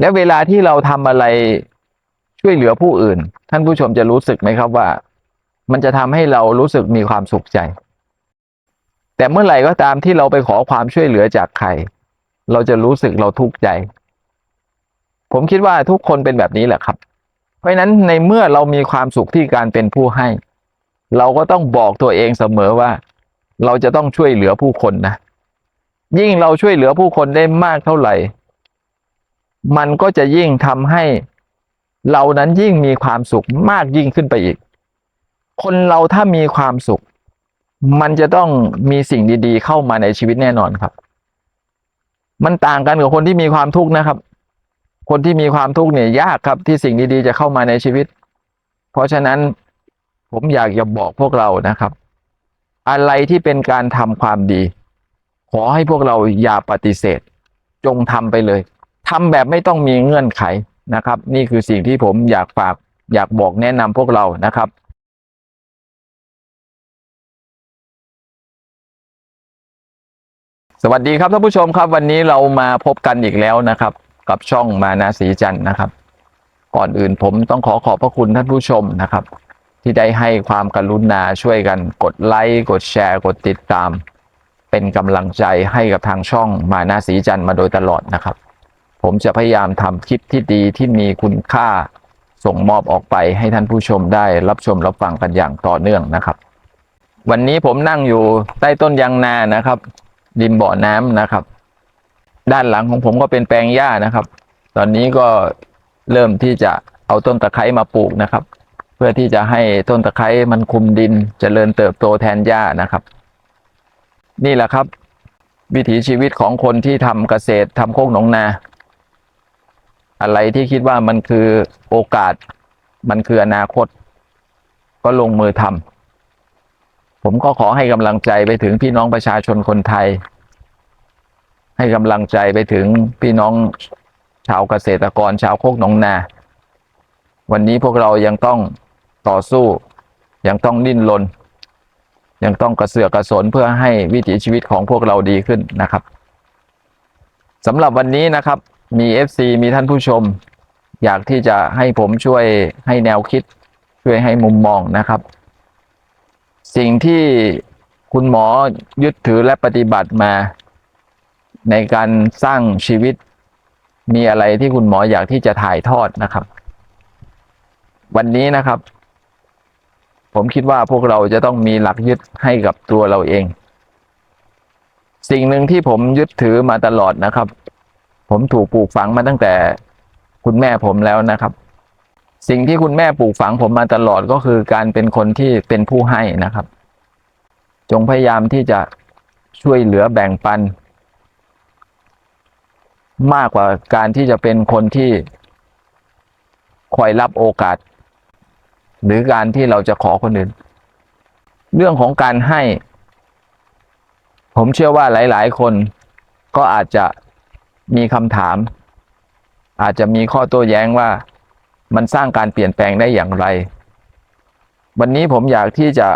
และเวลาที่เราทำอะไรช่วยเหลือผู้อื่น ท่านผู้ชมจะรู้สึกไหมครับว่า มันจะทำให้เรารู้สึกมีความสุขใจ แต่เมื่อไหร่ก็ตามที่เราไปขอความช่วยเหลือจากใคร เราจะรู้สึกเราทุกข์ใจ ผมคิดว่าทุกคนเป็นแบบนี้แหละครับ เพราะฉะนั้นในเมื่อเรามีความสุขที่การเป็นผู้ให้ เราก็ต้องบอกตัวเองเสมอว่า เราจะต้องช่วยเหลือผู้คนนะ ยิ่งเราช่วยเหลือผู้คนได้มากเท่าไหร่ มันก็จะยิ่งทำให้เรานั้นยิ่งมีความสุขมากยิ่งขึ้นไปอีก คนเราถ้ามีความสุข มันจะต้องมีสิ่งดี ๆ เข้ามาในชีวิตแน่นอนครับ มันต่างกันกับคนที่มีความทุกข์นะครับ คนที่มีความทุกข์เนี่ยยากครับที่สิ่งดีๆจะเข้ามาในชีวิต เพราะฉะนั้นผมอยากจะบอกพวกเรานะครับ อะไรที่เป็นการทำความดี ขอให้พวกเราอย่าปฏิเสธ จงทำไปเลย ทำแบบไม่ต้องมีเงื่อนไขนะครับ นี่คือสิ่งที่ผมอยากฝากอยากบอกแนะนำพวกเรานะครับสวัสดีครับท่านผู้ชมครับวันนี้เรามาพบกันอีกแล้วนะครับ กับช่องมานาสีจันทร์นะครับ ก่อนอื่นผมต้องขอขอบพระคุณท่านผู้ชมนะครับ ที่ได้ให้ความกรุณาช่วยกันกดไลค์กดแชร์ กดติดตาม เป็นกำลังใจให้กับทางช่องมานาสีจันทร์มาโดยตลอดนะครับ ผมจะพยายามทำคลิปที่ดีที่มีคุณค่าส่งมอบออกไปให้ท่านผู้ชมได้รับชมรับฟังกันอย่างต่อเนื่องนะครับ วันนี้ผมนั่งอยู่ใต้ต้นยางนานะครับริมบ่อน้ำนะครับ ด้านหลังของผมก็เป็นแปลงหญ้านะครับ ตอนนี้ก็เริ่มที่จะเอาต้นตะไคร้มาปลูกนะครับ เพื่อที่จะให้ต้นตะไคร้มันคุมดินจเจริญเติบโตแทนหญ้านะครับ นี่แหละครับ วิถีชีวิตของคนที่ทำเกษตรทำโคกหนองนา อะไรที่คิดว่ามันคือโอกาส มันคืออนาคต ก็ลงมือทำผมก็ขอให้กำลังใจไปถึงพี่น้องประชาชนคนไทย ให้กำลังใจไปถึงพี่น้องชาวเกษตรกรชาวโคกหนองนา วันนี้พวกเรายังต้องต่อสู้ ยังต้องดิ้นรนยังต้องกระเสือกกระสนเพื่อให้วิถีชีวิตของพวกเราดีขึ้นนะครับสำหรับวันนี้นะครับ มี FC มีท่านผู้ชม อยากที่จะให้ผมช่วยให้แนวคิด ช่วยให้มุมมองนะครับ สิ่งที่คุณหมอยึดถือและปฏิบัติมา ในการสร้างชีวิต มีอะไรที่คุณหมออยากที่จะถ่ายทอดนะครับ วันนี้นะครับ ผมคิดว่าพวกเราจะต้องมีหลักยึดให้กับตัวเราเอง สิ่งหนึ่งที่ผมยึดถือมาตลอดนะครับ ผมถูกปลูกฝังมาตั้งแต่คุณแม่ผมแล้วนะครับ สิ่งที่คุณแม่ปลูกฝังผมมาตลอดก็คือการเป็นคนที่เป็นผู้ให้นะครับ จงพยายามที่จะช่วยเหลือแบ่งปัน มากกว่าการที่จะเป็นคนที่คอยรับโอกาส หรือการที่เราจะขอคนอื่น เรื่องของการให้ ผมเชื่อว่าหลาย ๆ คนก็อาจจะ มีคำถาม อาจจะมีข้อโต้แย้งว่ามันสร้างการเปลี่ยนแปลงได้อย่างไร วันนี้ผมอยากที่จะ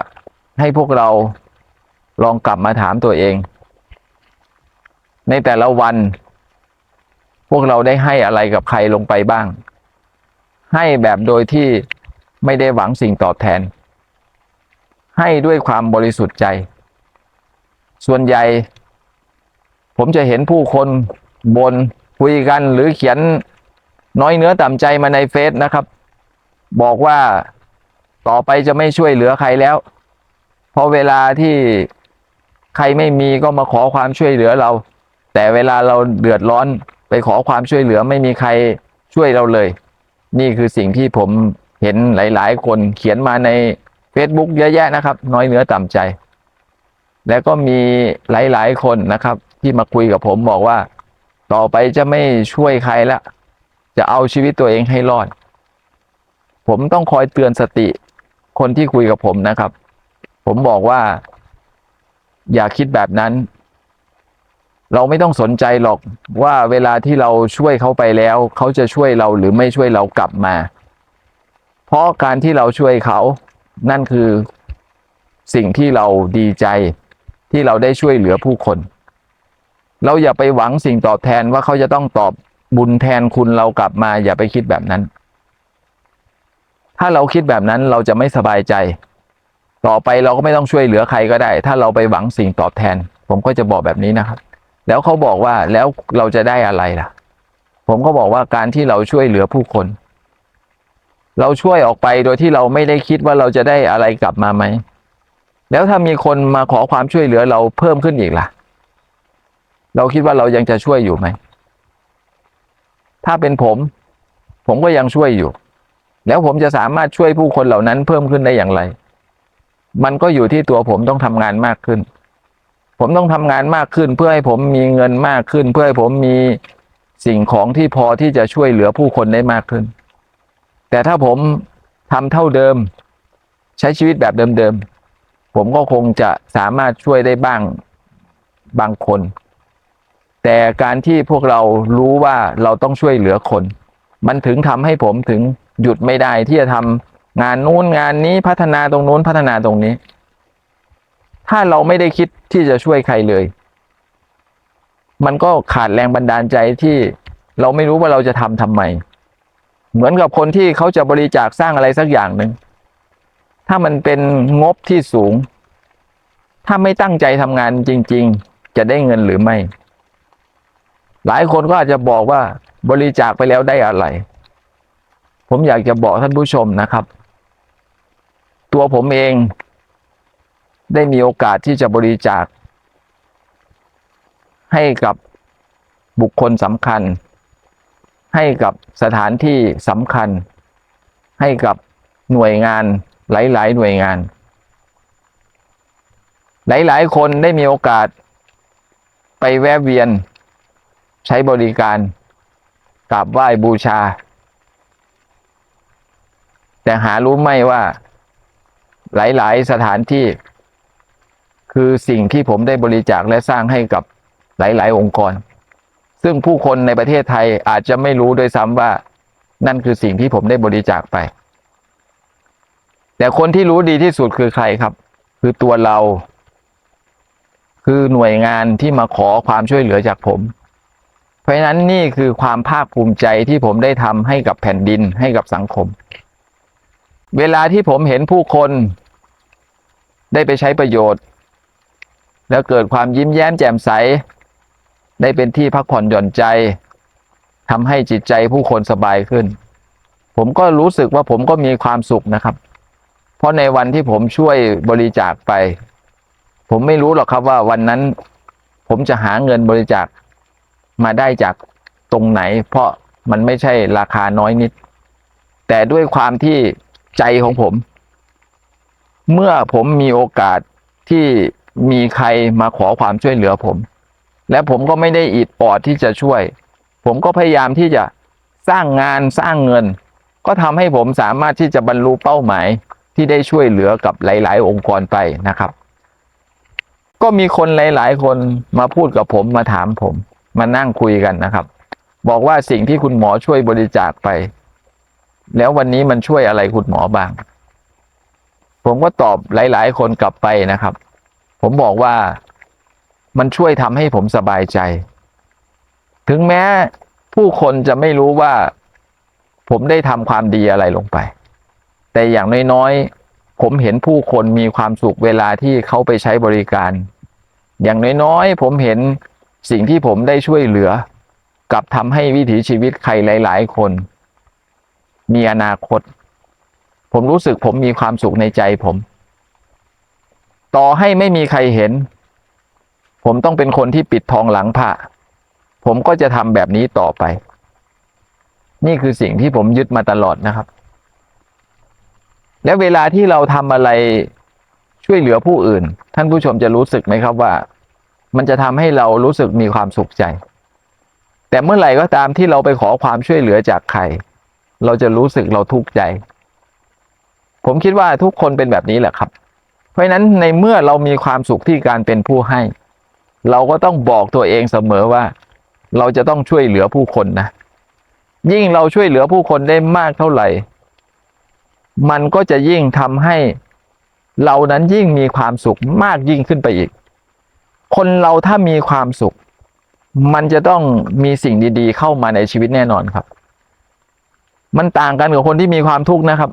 ให้พวกเราลองกลับมาถามตัวเอง ในแต่ละวัน พวกเราได้ให้อะไรกับใครลงไปบ้าง ให้แบบโดยที่ไม่ได้หวังสิ่งตอบแทน ให้ด้วยความบริสุทธิ์ใจ ส่วนใหญ่ ผมจะเห็นผู้คน บนคุยกันหรือเขียนน้อยเนื้อต่ำใจมาในเฟซนะครับ บอกว่าต่อไปจะไม่ช่วยเหลือใครแล้ว เพราะเวลาที่ใครไม่มีก็มาขอความช่วยเหลือเรา แต่เวลาเราเดือดร้อนไปขอความช่วยเหลือไม่มีใครช่วยเราเลย นี่คือสิ่งที่ผมเห็นหลาย ๆ คนเขียนมาใน Facebook เยอะแยะนะครับ น้อยเนื้อต่ำใจ แล้วก็มีหลาย ๆ คนนะครับ ที่มาคุยกับผมบอกว่า ต่อไปจะไม่ช่วยใครละจะเอาชีวิตตัวเองให้รอด ผมต้องคอยเตือนสติคนที่คุยกับผมนะครับ ผมบอกว่า อย่าคิดแบบนั้น เราไม่ต้องสนใจหรอกว่าเวลาที่เราช่วยเขาไปแล้ว เขาจะช่วยเราหรือไม่ช่วยเรากลับมา เพราะการที่เราช่วยเขา นั่นคือสิ่งที่เราดีใจที่เราได้ช่วยเหลือผู้คน เราอย่าไปหวังสิ่งตอบแทนว่าเขาจะต้องตอบบุญแทนคุณเรากลับมา อย่าไปคิดแบบนั้น ถ้าเราคิดแบบนั้นเราจะไม่สบายใจ ต่อไปเราก็ไม่ต้องช่วยเหลือใครก็ได้ ถ้าเราไปหวังสิ่งตอบแทน ผมก็จะบอกแบบนี้นะครับ แล้วเขาบอกว่าแล้วเราจะได้อะไรล่ะ ผมก็บอกว่าการที่เราช่วยเหลือผู้คน เราช่วยออกไปโดยที่เราไม่ได้คิดว่าเราจะได้อะไรกลับมาไหมแล้วถ้ามีคนมาขอความช่วยเหลือเราเพิ่มขึ้นอีกล่ะ เราคิดว่าเรายังจะช่วยอยู่ไหม ถ้าเป็นผม ผมก็ยังช่วยอยู่ แล้วผมจะสามารถช่วยผู้คนเหล่านั้นเพิ่มขึ้นได้อย่างไร มันก็อยู่ที่ตัวผมต้องทำงานมากขึ้น ผมต้องทำงานมากขึ้น เพื่อให้ผมมีเงินมากขึ้น เพื่อให้ผมมีสิ่งของที่พอที่จะช่วยเหลือผู้คนได้มากขึ้น แต่ถ้าผมทำเท่าเดิม ใช้ชีวิตแบบเดิมๆผมก็คงจะสามารถช่วยได้บ้างบางคน แต่การที่พวกเรารู้ว่าเราต้องช่วยเหลือคน มันถึงทำให้ผมถึงหยุดไม่ได้ที่จะทำงานนู้นงานนี้พัฒนาตรงนู้นพัฒนาตรงนี้ ถ้าเราไม่ได้คิดที่จะช่วยใครเลย มันก็ขาดแรงบันดาลใจที่เราไม่รู้ว่าเราจะทำทำไม เหมือนกับคนที่เขาจะบริจาคสร้างอะไรสักอย่างหนึ่ง ถ้ามันเป็นงบที่สูง ถ้าไม่ตั้งใจทำงานจริง ๆ จะได้เงินหรือไม่ หลายคนก็อาจจะบอกว่าบริจาคไปแล้วได้อะไร ผมอยากจะบอกท่านผู้ชมนะครับ ตัวผมเองได้มีโอกาสที่จะบริจาค ให้กับบุคคลสำคัญ ให้กับสถานที่สำคัญ ให้กับหน่วยงานหลาย ๆ หน่วยงาน หลาย ๆ คนได้มีโอกาสไปแวะเวียน ใช้บริการกราบไหว้บูชา แต่หารู้ไหมว่า หลาย ๆ สถานที่ คือสิ่งที่ผมได้บริจาคและสร้างให้กับหลาย ๆ องค์กร ซึ่งผู้คนในประเทศไทยอาจจะไม่รู้ด้วยซ้ำว่า นั่นคือสิ่งที่ผมได้บริจาคไป แต่คนที่รู้ดีที่สุดคือใครครับ คือตัวเรา คือหน่วยงานที่มาขอความช่วยเหลือจากผม เพราะฉะนั้นนี่คือความภาคภูมิใจที่ผมได้ทำให้กับแผ่นดินให้กับสังคม เวลาที่ผมเห็นผู้คนได้ไปใช้ประโยชน์ แล้วเกิดความยิ้มแย้มแจ่มใส ได้เป็นที่พักผ่อนหย่อนใจทำให้จิตใจผู้คนสบายขึ้น ผมก็รู้สึกว่าผมก็มีความสุขนะครับ เพราะในวันที่ผมช่วยบริจาคไป ผมไม่รู้หรอกครับว่าวันนั้น ผมจะหาเงินบริจาค มาได้จากตรงไหน เพราะมันไม่ใช่ราคาน้อยนิด แต่ด้วยความที่ใจของผม เมื่อผมมีโอกาสที่มีใครมาขอความช่วยเหลือผม และผมก็ไม่ได้อิดออดที่จะช่วย ผมก็พยายามที่จะสร้างงานสร้างเงิน ก็ทำให้ผมสามารถที่จะบรรลุเป้าหมายที่ได้ช่วยเหลือกับหลาย ๆ องค์กรไปนะครับ ก็มีคนหลาย ๆ คนมาพูดกับผมมาถามผม มานั่งคุยกันนะครับ บอกว่าสิ่งที่คุณหมอช่วยบริจาคไป แล้ววันนี้มันช่วยอะไรคุณหมอบ้าง ผมก็ตอบหลาย ๆ คนกลับไปนะครับ ผมบอกว่ามันช่วยทำให้ผมสบายใจ ถึงแม้ผู้คนจะไม่รู้ว่า ผมได้ทำความดีอะไรลงไป แต่อย่างน้อยๆ ผมเห็นผู้คนมีความสุขเวลาที่เขาไปใช้บริการ อย่างน้อยๆ ผมเห็น สิ่งที่ผมได้ช่วยเหลือ กับทำให้วิถีชีวิตใครหลาย ๆ คน มีอนาคต ผมรู้สึกผมมีความสุขในใจผม ต่อให้ไม่มีใครเห็น ผมต้องเป็นคนที่ปิดทองหลังพระผมก็จะทำแบบนี้ต่อไป นี่คือสิ่งที่ผมยึดมาตลอดนะครับ และเวลาที่เราทำอะไรช่วยเหลือผู้อื่น ท่านผู้ชมจะรู้สึกไหมครับว่า มันจะทำให้เรารู้สึกมีความสุขใจ แต่เมื่อไหร่ก็ตามที่เราไปขอความช่วยเหลือจากใคร เราจะรู้สึกเราทุกข์ใจ ผมคิดว่าทุกคนเป็นแบบนี้แหละครับ เพราะฉะนั้นในเมื่อเรามีความสุขที่การเป็นผู้ให้ เราก็ต้องบอกตัวเองเสมอว่า เราจะต้องช่วยเหลือผู้คนนะ ยิ่งเราช่วยเหลือผู้คนได้มากเท่าไหร่ มันก็จะยิ่งทำให้เรานั้นยิ่งมีความสุขมากยิ่งขึ้นไปอีก คนเราถ้ามีความสุข มันจะต้องมีสิ่งดี ๆ เข้ามาในชีวิตแน่นอนครับ มันต่างกันกับคนที่มีความทุกข์นะครับ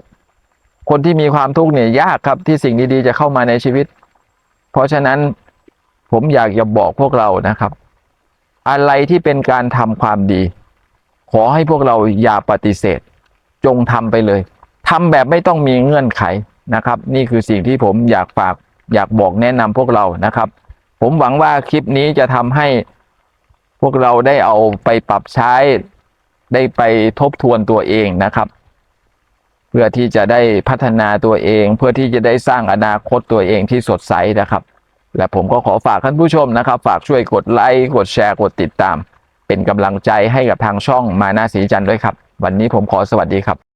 คนที่มีความทุกข์เนี่ยยากครับที่สิ่งดีๆ จะเข้ามาในชีวิต เพราะฉะนั้นผมอยากจะบอกพวกเรานะครับ อะไรที่เป็นการทำความดี ขอให้พวกเราอย่าปฏิเสธ จงทำไปเลยทำแบบไม่ต้องมีเงื่อนไขนะครับ นี่คือสิ่งที่ผมอยากฝากอยากบอกแนะนำพวกเรานะครับ ผมหวังว่าคลิปนี้จะทำให้พวกเราได้เอาไปปรับใช้ได้ไปทบทวนตัวเองนะครับ เพื่อที่จะได้พัฒนาตัวเอง เพื่อที่จะได้สร้างอนาคตตัวเองที่สดใสนะครับ และผมก็ขอฝากท่านผู้ชมนะครับ ฝากช่วยกดไลค์กดแชร์กดติดตาม เป็นกำลังใจให้กับทางช่องมานาสีจันทร์ด้วยครับ วันนี้ผมขอสวัสดีครับ